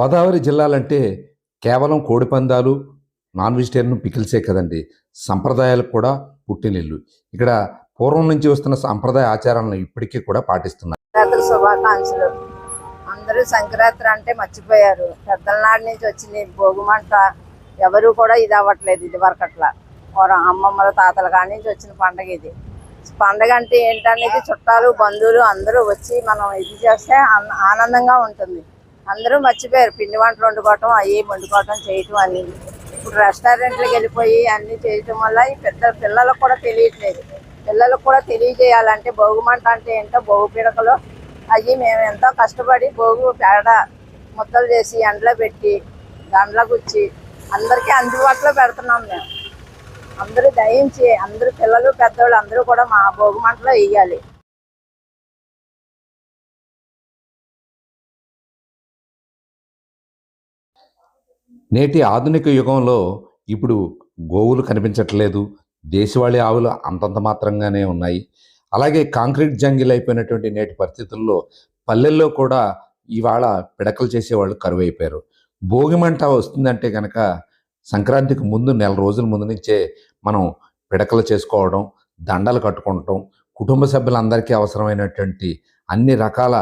గోదావరి జిల్లాలంటే కేవలం కోడిపందాలు non vegetarian పికిల్సే కదండి. సంప్రదాయాలకు కూడా పుట్టినిల్లు. ఇక్కడ పూర్వం నుంచి వస్తున్న సంప్రదాయ ఆచారాలను ఇప్పటికీ కూడా పాటిస్తున్నారు. సంక్రాంతి శుభాకాంక్షలు. అందరూ సంక్రాంతి అంటే మర్చిపోయారు. పెద్దల నాడు నుంచి వచ్చిన భోగిమంట. ఎవరు కూడా ఇది అవ్వట్లేదు ఇది వరకట్లా. వారు అమ్మమ్మల తాతల కాడి నుంచి వచ్చిన పండగ ఇది. పండగ అంటే ఏంటనేది చుట్టాలు బంధువులు అందరూ వచ్చి మనం ఇది చేస్తే ఆనందంగా ఉంటుంది. అందరూ మర్చిపోయారు. పిండి వంటలు వండుకోవటం అవి వండుకోవటం చేయటం అని ఇప్పుడు రెస్టారెంట్లకు వెళ్ళిపోయి అన్ని చేయటం వల్ల ఈ పెద్ద పిల్లలకు కూడా తెలియట్లేదు. పిల్లలకు కూడా తెలియజేయాలంటే భోగిమంట అంటే ఏంటో భోగి పిడకలు అవి మేము ఎంతో కష్టపడి భోగు పేడ ముద్దలు చేసి ఎండలో పెట్టి దండల గుచ్చి అందరికీ అందుబాటులో పెడుతున్నాం మేము. అందరూ దయించి అందరూ పిల్లలు పెద్దవాళ్ళు అందరూ కూడా మా భోగిమంటలో వేయాలి నేటి ఆధునిక యుగంలో ఇప్పుడు గోవులు కనిపించట్లేదు. దేశవాళీ ఆవులు అంతంత మాత్రంగానే ఉన్నాయి. అలాగే కాంక్రీట్ జంగిల్ అయిపోయినటువంటి నేటి పరిస్థితుల్లో పల్లెల్లో కూడా ఇవాళ పిడకలు చేసేవాళ్ళు కరువైపోయారు. భోగిమంట వస్తుందంటే కనుక సంక్రాంతికి ముందు నెల రోజుల ముందు నుంచే మనం పిడకలు చేసుకోవడం దండలు కట్టుకుంటాం కుటుంబ సభ్యులందరికీ అవసరమైనటువంటి అన్ని రకాల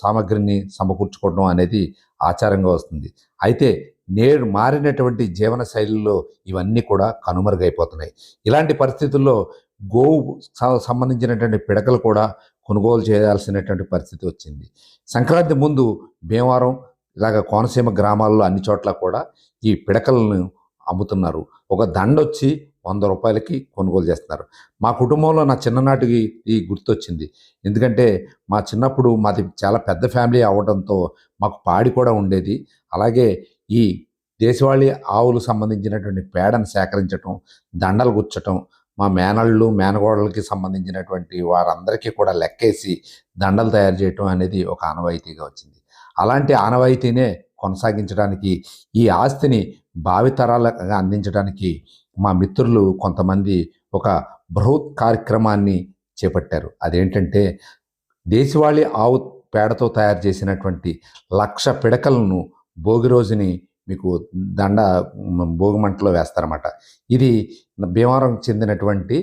సామాగ్రిని సామగ్రిని సమకూర్చుకోవడం అనేది ఆచారంగా వస్తుంది. అయితే నేడు మారినటువంటి జీవన శైలిలో ఇవన్నీ కూడా కనుమరుగైపోతున్నాయి. ఇలాంటి పరిస్థితుల్లో గోవు సంబంధించినటువంటి పిడకలు కూడా కొనుగోలు చేయాల్సినటువంటి పరిస్థితి వచ్చింది. సంక్రాంతి ముందు భీమవరం ఇలాగ కోనసీమ గ్రామాల్లో అన్ని చోట్ల కూడా ఈ పిడకలను అమ్ముతున్నారు. ఒక దండ వచ్చి వంద రూపాయలకి కొనుగోలు చేస్తున్నారు. మా కుటుంబంలో నా చిన్ననాటికి ఈ గుర్తొచ్చింది. ఎందుకంటే మా చిన్నప్పుడు మాది చాలా పెద్ద ఫ్యామిలీ అవ్వడంతో మాకు పాడి కూడా ఉండేది. అలాగే ఈ దేశవాళీ ఆవులు సంబంధించినటువంటి పేడను సేకరించటం దండలు గుచ్చటం మా మేనళ్ళు మేనగోడలకి సంబంధించినటువంటి వారందరికీ కూడా లెక్కేసి దండలు తయారు చేయటం అనేది ఒక ఆనవాయితీగా వచ్చింది. అలాంటి ఆనవాయితీనే కొనసాగించడానికి ఈ ఆస్తిని భావితరాలకు అందించడానికి మా మిత్రులు కొంతమంది ఒక బృహత్ కార్యక్రమాన్ని చేపట్టారు. అదేంటంటే దేశవాళీ ఆవు పేడతో తయారు చేసినటువంటి లక్ష పిడకలను భోగి రోజుని మీకు దండ మ్, భోగి మంటలో వేస్తారన్నమాట. ఇది భీమవరం చెందినటువంటి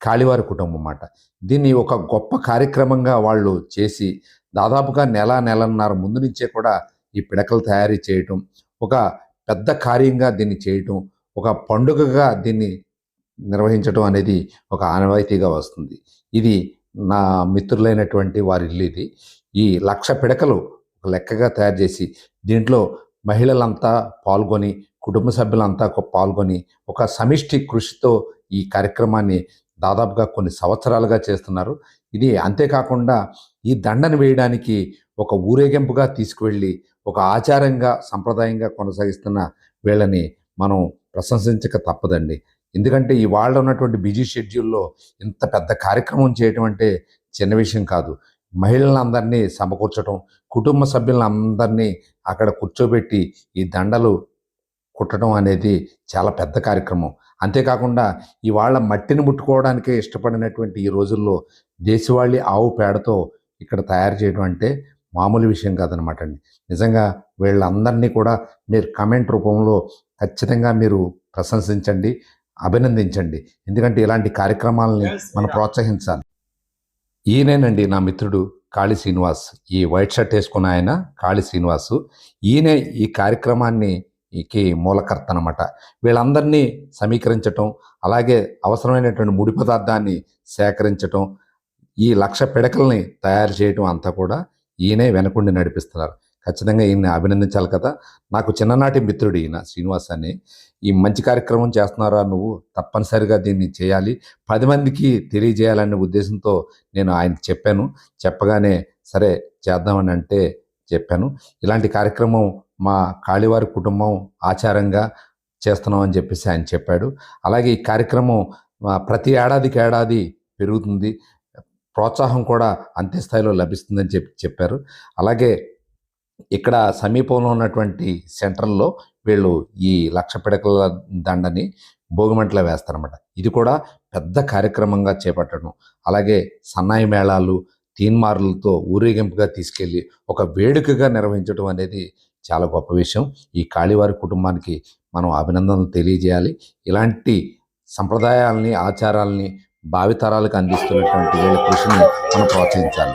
కాళివారి కుటుంబం అన్నమాట. దీన్ని ఒక గొప్ప కార్యక్రమంగా వాళ్ళు చేసి దాదాపుగా నెల నెలన్నర ముందు నుంచే కూడా ఈ పిడకలు తయారీ చేయటం ఒక పెద్ద కార్యంగా దీన్ని చేయటం ఒక పండుగగా దీన్ని నిర్వహించడం అనేది ఒక ఆనవాయితీగా వస్తుంది. ఇది నా మిత్రులైనటువంటి వారి ఇల్లు ఇది. ఈ లక్ష పిడకలు ఒక లెక్కగా తయారు చేసి దీంట్లో మహిళలంతా పాల్గొని కుటుంబ సభ్యులంతా పాల్గొని ఒక సమిష్టి కృషితో ఈ కార్యక్రమాన్ని దాదాపుగా కొన్ని సంవత్సరాలుగా చేస్తున్నారు. ఇది అంతేకాకుండా ఈ దండను వేయడానికి ఒక ఊరేగింపుగా తీసుకువెళ్ళి ఒక ఆచారంగా సంప్రదాయంగా కొనసాగిస్తున్న వీళ్ళని మనం ప్రశంసించక తప్పదండి. ఎందుకంటే ఈ ఉన్నటువంటి బిజీ షెడ్యూల్లో ఇంత పెద్ద కార్యక్రమం చేయటం అంటే చిన్న విషయం కాదు. మహిళలందరినీ సమకూర్చడం కుటుంబ సభ్యులందరినీ అక్కడ కూర్చోబెట్టి ఈ దండలు కుట్టడం అనేది చాలా పెద్ద కార్యక్రమం. అంతేకాకుండా ఇవాళ మట్టిని ముట్టుకోవడానికే ఇష్టపడినటువంటి ఈ రోజుల్లో దేశవాళీ ఆవు పేడతో ఇక్కడ తయారు చేయడం అంటే మామూలు విషయం కాదనమాట అండి. నిజంగా వీళ్ళందరినీ కూడా మీరు కమెంట్ రూపంలో ఖచ్చితంగా మీరు ప్రశంసించండి అభినందించండి. ఎందుకంటే ఇలాంటి కార్యక్రమాలని మనం ప్రోత్సహించాలి. ఈయనేనండి నా మిత్రుడు కాళీ శ్రీనివాస్. ఈ వైట్ షర్ట్ వేసుకున్న ఆయన కాళీ శ్రీనివాసు. ఈయనే ఈ కార్యక్రమాన్ని కి మూలకర్త అనమాట వీళ్ళందరినీ సమీకరించటం అలాగే అవసరమైనటువంటి ముడి పదార్థాన్ని సేకరించటం ఈ లక్ష పిడకల్ని తయారు చేయటం అంతా కూడా ఈయనే వెనకుండి నడిపిస్తున్నారు. ఖచ్చితంగా ఈయన్ని అభినందించాలి కదా. నాకు చిన్ననాటి మిత్రుడు ఈయన శ్రీనివాస్ అని. ఈ మంచి కార్యక్రమం చేస్తున్నారా నువ్వు? తప్పనిసరిగా దీన్ని చేయాలి. పది మందికి తెలియజేయాలనే ఉద్దేశంతో నేను ఆయనకి చెప్పాను. చెప్పగానే సరే చేద్దామని అంటే చెప్పాను. ఇలాంటి కార్యక్రమం మా కాళీవారి కుటుంబం ఆచారంగా చేస్తున్నాం అని చెప్పేసి ఆయన చెప్పాడు. అలాగే ఈ కార్యక్రమం ప్రతి ఏడాదికి ఏడాది పెరుగుతుంది. ప్రోత్సాహం కూడా అంతే స్థాయిలో లభిస్తుందని చెప్పి చెప్పారు. అలాగే ఇక్కడ సమీపంలో ఉన్నటువంటి సెంటర్లో వీళ్ళు ఈ లక్ష పిడకల దండని భోగిమంటలో వేస్తారన్నమాట. ఇది కూడా పెద్ద కార్యక్రమంగా చేపట్టడం. అలాగే సన్నాయి మేళాలు తీన్మార్లతో ఊరేగింపుగా తీసుకెళ్ళి ఒక వేడుకగా నిర్వహించడం అనేది చాలా గొప్ప విషయం. ఈ కాళీవారి కుటుంబానికి మనం అభినందనలు తెలియజేయాలి. ఇలాంటి సంప్రదాయాలని ఆచారాలని భావితరాలకు అందిస్తున్నటువంటి వీళ్ళ కృషిని మనం ప్రోత్సహించాలి.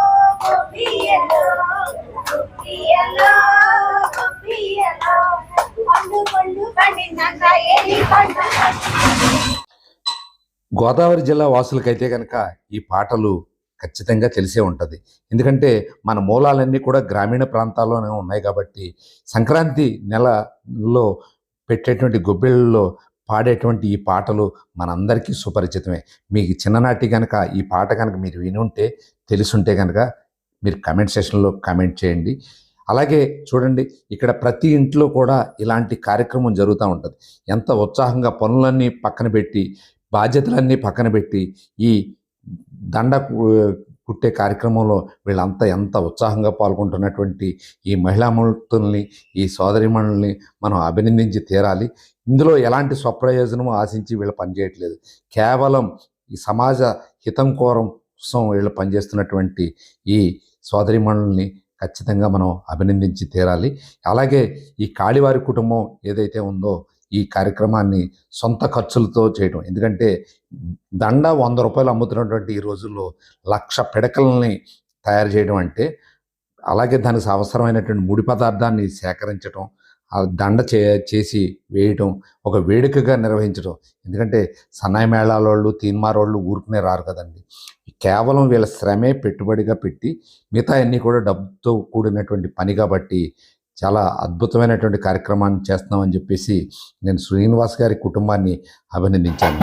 గోదావరి జిల్లా వాసులకైతే కనుక ఈ పాటలు ఖచ్చితంగా తెలిసే ఉంటుంది. ఎందుకంటే మన మూలాలన్నీ కూడా గ్రామీణ ప్రాంతాల్లోనే ఉన్నాయి కాబట్టి సంక్రాంతి నెలలో పెట్టేటువంటి గొబ్బిళ్ళలో పాడేటువంటి ఈ పాటలు మనందరికీ సుపరిచితమే. మీకు చిన్ననాటి కనుక ఈ పాట కనుక మీరు వినుంటే తెలుసుంటే కనుక మీరు కమెంట్ సెషన్లో కామెంట్ చేయండి. అలాగే చూడండి ఇక్కడ ప్రతి ఇంట్లో కూడా ఇలాంటి కార్యక్రమం జరుగుతూ ఉంటుంది. ఎంత ఉత్సాహంగా పనులన్నీ పక్కన పెట్టి బాధ్యతలన్నీ పక్కన పెట్టి ఈ దండ కుట్టే కార్యక్రమంలో వీళ్ళంతా ఎంత ఉత్సాహంగా పాల్గొంటున్నటువంటి ఈ మహిళామూర్తుల్ని ఈ సోదరిమణుల్ని మనం అభినందించి తీరాలి. ఇందులో ఎలాంటి స్వప్రయోజనం ఆశించి వీళ్ళు పనిచేయట్లేదు. కేవలం ఈ సమాజ హితం కోసం వీళ్ళు పనిచేస్తున్నటువంటి ఈ సోదరిమణుల్ని ఖచ్చితంగా మనం అభినందించి తీరాలి. అలాగే ఈ కాళివారి కుటుంబం ఏదైతే ఉందో ఈ కార్యక్రమాన్ని సొంత ఖర్చులతో చేయడం ఎందుకంటే దండ వంద రూపాయలు అమ్ముతున్నటువంటి ఈ రోజుల్లో లక్ష పిడకల్ని తయారు చేయడం అంటే అలాగే దానికి అవసరమైనటువంటి ముడి పదార్థాన్ని సేకరించడం ఆ దండ చే చేసి వేయటం ఒక వేడుకగా నిర్వహించడం ఎందుకంటే సన్నాయి మేళాల వాళ్ళు తీన్మార్ ఊరుకునే రారు కదండి. కేవలం వీళ్ళ శ్రమే పెట్టుబడిగా పెట్టి మిగతా అన్నీ కూడా డబ్బుతో కూడినటువంటి పని కాబట్టి చాలా అద్భుతమైనటువంటి కార్యక్రమాన్ని చేస్తున్నామని చెప్పేసి నేను శ్రీనివాస్ గారి కుటుంబాన్ని అభినందించాను.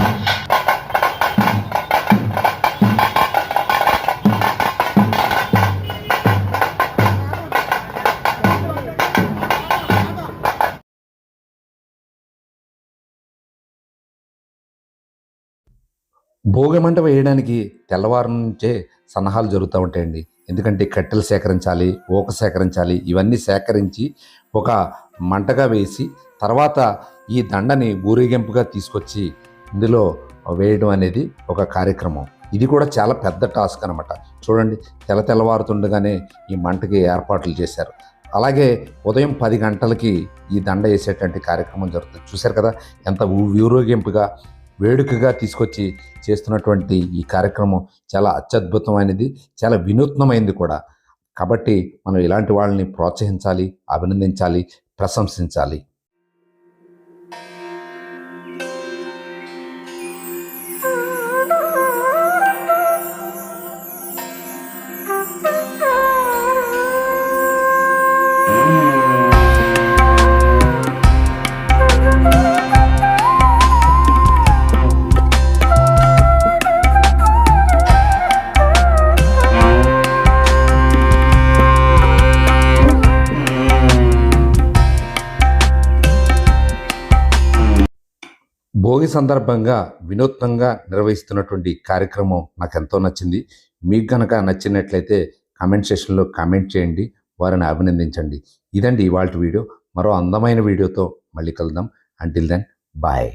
భోగమంట వేయడానికి తెల్లవారు నుంచే సన్నాహాలు జరుగుతూ ఉంటాయండి. ఎందుకంటే కట్టెలు సేకరించాలి ఊక సేకరించాలి ఇవన్నీ సేకరించి ఒక మంటగా వేసి తర్వాత ఈ దండని ఊరేగింపుగా తీసుకొచ్చి ఇందులో వేయడం అనేది ఒక కార్యక్రమం. ఇది కూడా చాలా పెద్ద టాస్క్ అనమాట చూడండి తెల్ల తెల్లవారుతుండగానే ఈ మంటకి ఏర్పాట్లు చేశారు. అలాగే ఉదయం పది గంటలకి ఈ దండ వేసేటువంటి కార్యక్రమం జరుగుతుంది. చూశారు కదా ఎంత ఊ- ఊరేగింపుగా వేడుకగా తీసుకొచ్చి చేస్తున్నటువంటి ఈ కార్యక్రమం చాలా అత్యద్భుతమైనది చాలా వినూత్నమైనది కూడా. కాబట్టి మనం ఇలాంటి వాళ్ళని ప్రోత్సహించాలి అభినందించాలి ప్రశంసించాలి. భోగి సందర్భంగా వినూత్నంగా నిర్వహిస్తున్నటువంటి కార్యక్రమం నాకు ఎంతో నచ్చింది. మీకు కనుక నచ్చినట్లయితే కామెంట్ సెషన్లో కామెంట్ చేయండి. వారిని అభినందించండి. ఇదండి ఇవాళ వీడియో. మరో అందమైన వీడియోతో మళ్ళీ కలుద్దాం. Until then bye